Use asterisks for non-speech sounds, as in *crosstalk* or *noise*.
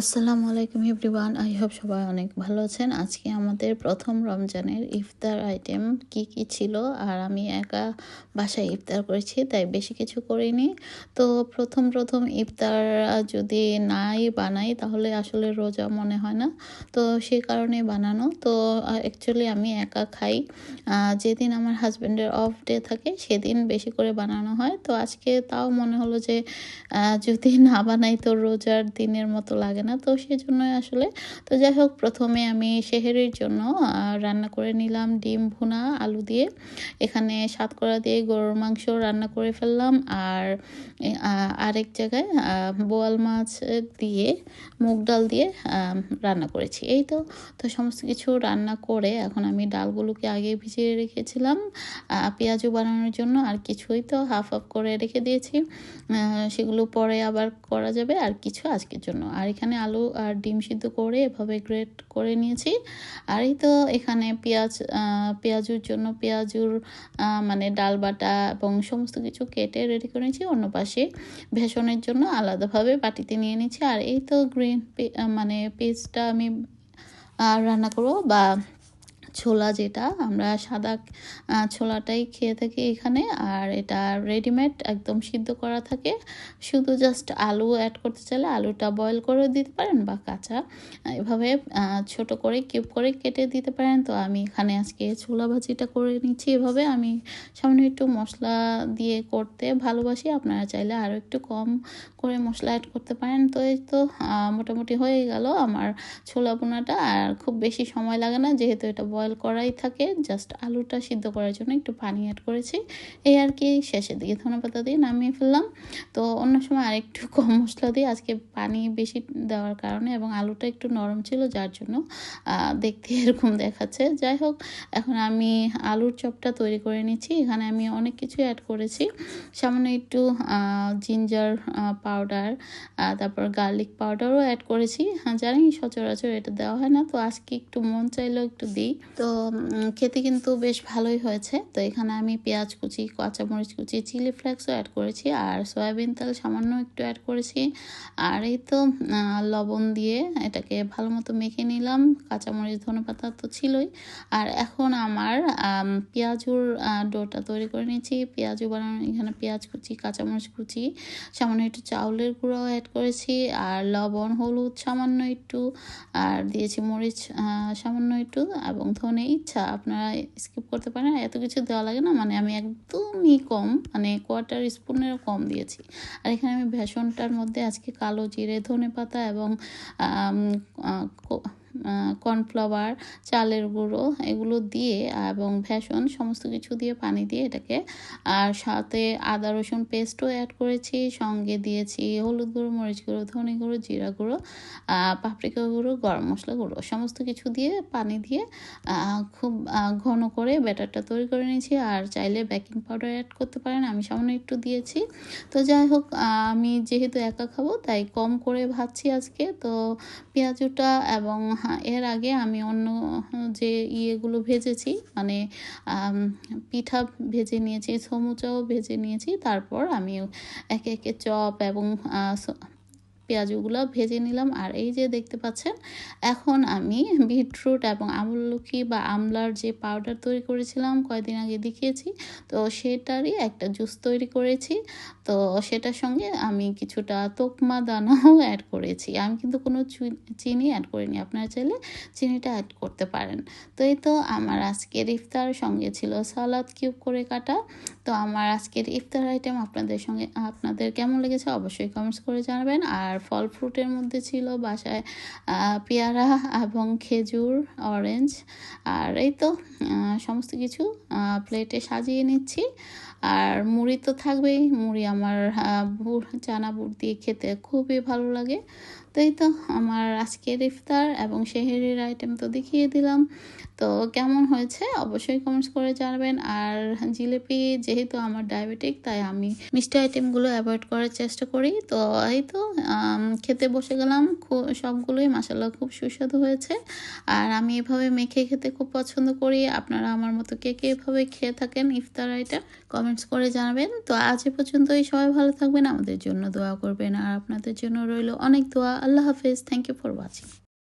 আসসালামু আলাইকুম everyone, I hope সবাই অনেক ভালো আছেন। আজকে আমাদের প্রথম রমজানের ইফতার আইটেম কি কি ছিল আর আমি একা বাসায় ইফতার করেছি, তাই বেশি কিছু করিনি। তো প্রথম প্রথম ইফতার যদি নাই বানাই, তাহলে আসলে রোজা মনে হয় না। তো সে কারণে বানানো। তো অ্যাকচুয়ালি আমি একা খাই। যেদিন আমার হাজব্যান্ডের অফ ডে থাকে, সেদিন বেশি করে বানানো হয়। তো আজকে তাও মনে হলো যে যদি না বানাই, তো রোজার দিনের মতো লাগে লাগে না। তো সেই জন্যই আসলে, তো যাই হোক, প্রথমে আমি শেহেরির জন্য রান্না করে নিলাম ডিম ভুনা, আলু দিয়ে। এখানে সাতকড়া দিয়ে গরুর মাংস রান্না করে ফেললাম। আর আরেক জায়গায় বোয়াল মাছ দিয়ে, মুগ ডাল দিয়ে রান্না করেছি। এই তো তো সমস্ত কিছু রান্না করে এখন আমি ডালগুলোকে আগে ভিজিয়ে রেখেছিলাম পেঁয়াজও বানানোর জন্য। আর কিছুই তো হাফ হাফ করে রেখে দিয়েছি। সেগুলো পরে আবার করা যাবে। আর কিছু আজকের জন্য। আর এখানে এখানে আলু আর ডিম সিদ্ধ করে এভাবে গ্রেট করে নিয়েছি। আর এই তো এখানে পেঁয়াজ পেঁয়াজুর জন্য পেঁয়াজুর মানে ডাল বাটা এবং সমস্ত কিছু কেটে রেডি করে নিয়েছি। অন্য পাশে ভেষণের জন্য আলাদাভাবে বাটিতে নিয়ে নিয়েছি। আর এই তো গ্রিন মানে পেস্টটা আমি রান্না করব বা ছোলা যেটা, আমরা সাদা ছোলাটাই খেয়ে থাকি এখানে। আর এটা রেডিমেড একদম সিদ্ধ করা থাকে। শুধু জাস্ট আলু অ্যাড করতে চাইলে আলুটা বয়েল করে দিতে পারেন বা কাঁচা। এভাবে ছোট করে কিউব করে কেটে দিতে পারেন। তো আমি এখানে আজকে ছোলা ভাজিটা করে নিচ্ছি এভাবে। আমি সামনে একটু মশলা দিয়ে করতে ভালোবাসি। আপনারা চাইলে আরও একটু কম করে মশলা অ্যাড করতে পারেন। তো এই তো মোটামুটি হয়ে গেল আমার ছোলা বোনাটা আর খুব বেশি সময় লাগে না, যেহেতু এটা বয়েল করাই থাকে। জাস্ট আলুটা সিদ্ধ করার জন্য একটু পানি অ্যাড করেছি। এই আর কি, শেষের দিকে ধনে পাতা দিয়ে নামিয়ে ফেললাম। তো অন্য সময় আরেকটু *laughs* কম মশলা দিয়ে আজকে পানি বেশি দেওয়ার কারণে এবং আলুটা একটু নরম ছিল, যার জন্য দেখতে *laughs* এরকম দেখাচ্ছে। যাই হোক, এখন আমি আলুর চপটা তৈরি করে নিচ্ছি। এখানে আমি অনেক কিছু অ্যাড করেছি। সামান্য একটু জিঞ্জার পাউডার তারপর গার্লিক পাউডারও অ্যাড করেছি। জানি সচরাচর এটা দেওয়া হয় না। তো আজকে একটু মন চাইলেও একটু দিই। তো খেতে কিন্তু বেশ ভালোই হয়েছে। তো এখানে আমি পেঁয়াজ কুচি, কাঁচামরিচ কুচি, চিলি ফ্লেক্সও অ্যাড করেছি আর সয়াবিন তেল সামান্য একটু অ্যাড করেছি। আর এই তো লবণ দিয়ে এটাকে ভালো মতো মেখে নিলাম। কাঁচামরিচ, ধনে পাতা তো ছিলই। আর এখন আমার পেঁয়াজুর ডোটা তৈরি করে নিয়েছি। পেঁয়াজু বানানো, এখানে পেঁয়াজ কুচি, কাঁচামরিচ কুচি, সামান্য একটু চাউলের গুঁড়াও অ্যাড করেছি। আর লবণ, হলুদ সামান্য একটু, আর দিয়েছি মরিচ সামান্য একটু, এবং ধনে ইচ্ছা, আপনারা স্কিপ করতে পারেন। এত কিছু দেওয়া লাগে না মানে আমি একদমই কম মানে কোয়ার্টার স্পুনেরও কম দিয়েছি। আর এখানে আমি ভেষণটার মধ্যে আজকে কালো জিরে ধনে পাতা এবং কর্নফ্লাওয়ার চালের গুঁড়ো এগুলো দিয়ে এবং ভেষণ সমস্ত কিছু দিয়ে পানি দিয়ে এটাকে, আর সাথে আদা, রসুন পেস্টও অ্যাড করেছি, সঙ্গে দিয়েছি হলুদ গুঁড়ো, মরিচ গুঁড়ো, ধনে গুঁড়ো, জিরা গুঁড়ো পাপড়িকা গুঁড়ো, গরম মশলা গুঁড়ো, সমস্ত কিছু দিয়ে পানি দিয়ে খুব ঘন করে ব্যাটারটা তৈরি করে নিয়েছি। আর চাইলে বেকিং পাউডার অ্যাড করতে পারেন, আমি সামান্য একটু দিয়েছি। তো যাই হোক, আমি যেহেতু একা খাব, তাই কম করে ভাবছি আজকে। তো পেঁয়াজুটা এবং এর আগে আমি অন্য যে ইয়েগুলো ভেজেছি মানে পিঠা ভেজে নিয়েছি, সমুচাও ভেজে নিয়েছি, তারপর আমি একে একে চপ এবং পেঁয়াজগুলো ভেজে নিলাম। আর এই যে দেখতে পাচ্ছেন, এখন আমি বিটরুট এবং আমলকি বা আমলার যে পাউডার তৈরি করেছিলাম কয়েকদিন আগে দেখিয়েছি। তো সেটারই একটা জুস তৈরি করেছি। তো সেটার সঙ্গে আমি কিছুটা তোকমা দানাও *laughs* অ্যাড করেছি। আমি কিন্তু কোনো চিনি অ্যাড করিনি। আপনারা চাইলে চিনিটা অ্যাড করতে পারেন। তো এই তো আমার আজকের ইফতার। সঙ্গে ছিল সালাদ কিউব করে কাটা। তো আমার আজকের ইফতার আইটেম আপনাদের সঙ্গে, আপনাদের কেমন লেগেছে অবশ্যই কমেন্টস করে জানাবেন। আর ফল ফ্রুটের মধ্যে ছিল বাসায় পেয়ারা এবং খেজুর অরেঞ্জ আর এই তো সমস্ত কিছু প্লেটে সাজিয়ে নিচ্ছি। আর মুড়ি তো থাকবেই, মুড়ি আমার বুড় চানা বুট দিয়ে খেতে খুবই ভালো লাগে। তো এই তো আমার আজকের ইফতার এবং শেহেরির আইটেম তো দেখিয়ে দিলাম। তো কেমন হয়েছে? অবশ্যই কমেন্টস করে জানাবেন। আর জিলিপি যেহেতু আমার ডায়াবেটিক তাই আমি মিষ্টি আইটেমগুলো অ্যাভয়েড করার চেষ্টা করি। তো এই তো খেতে বসে গেলাম। খুব সবগুলোই মাসাল্লাহ খুব সুস্বাদু হয়েছে। আর আমি এভাবে মেখে খেতে খুব পছন্দ করি। আপনারা আমার মতো কে কে এভাবে খেয়ে থাকেন ইফতার আইটেম কমেন্টস করে জানাবেন। তো আজ পর্যন্তই। সবাই ভালো থাকবেন। আমাদের জন্য দোয়া করবেন। আর আপনাদের জন্য রইল অনেক দোয়া। আল্লাহ হাফেজ। Thank you for watching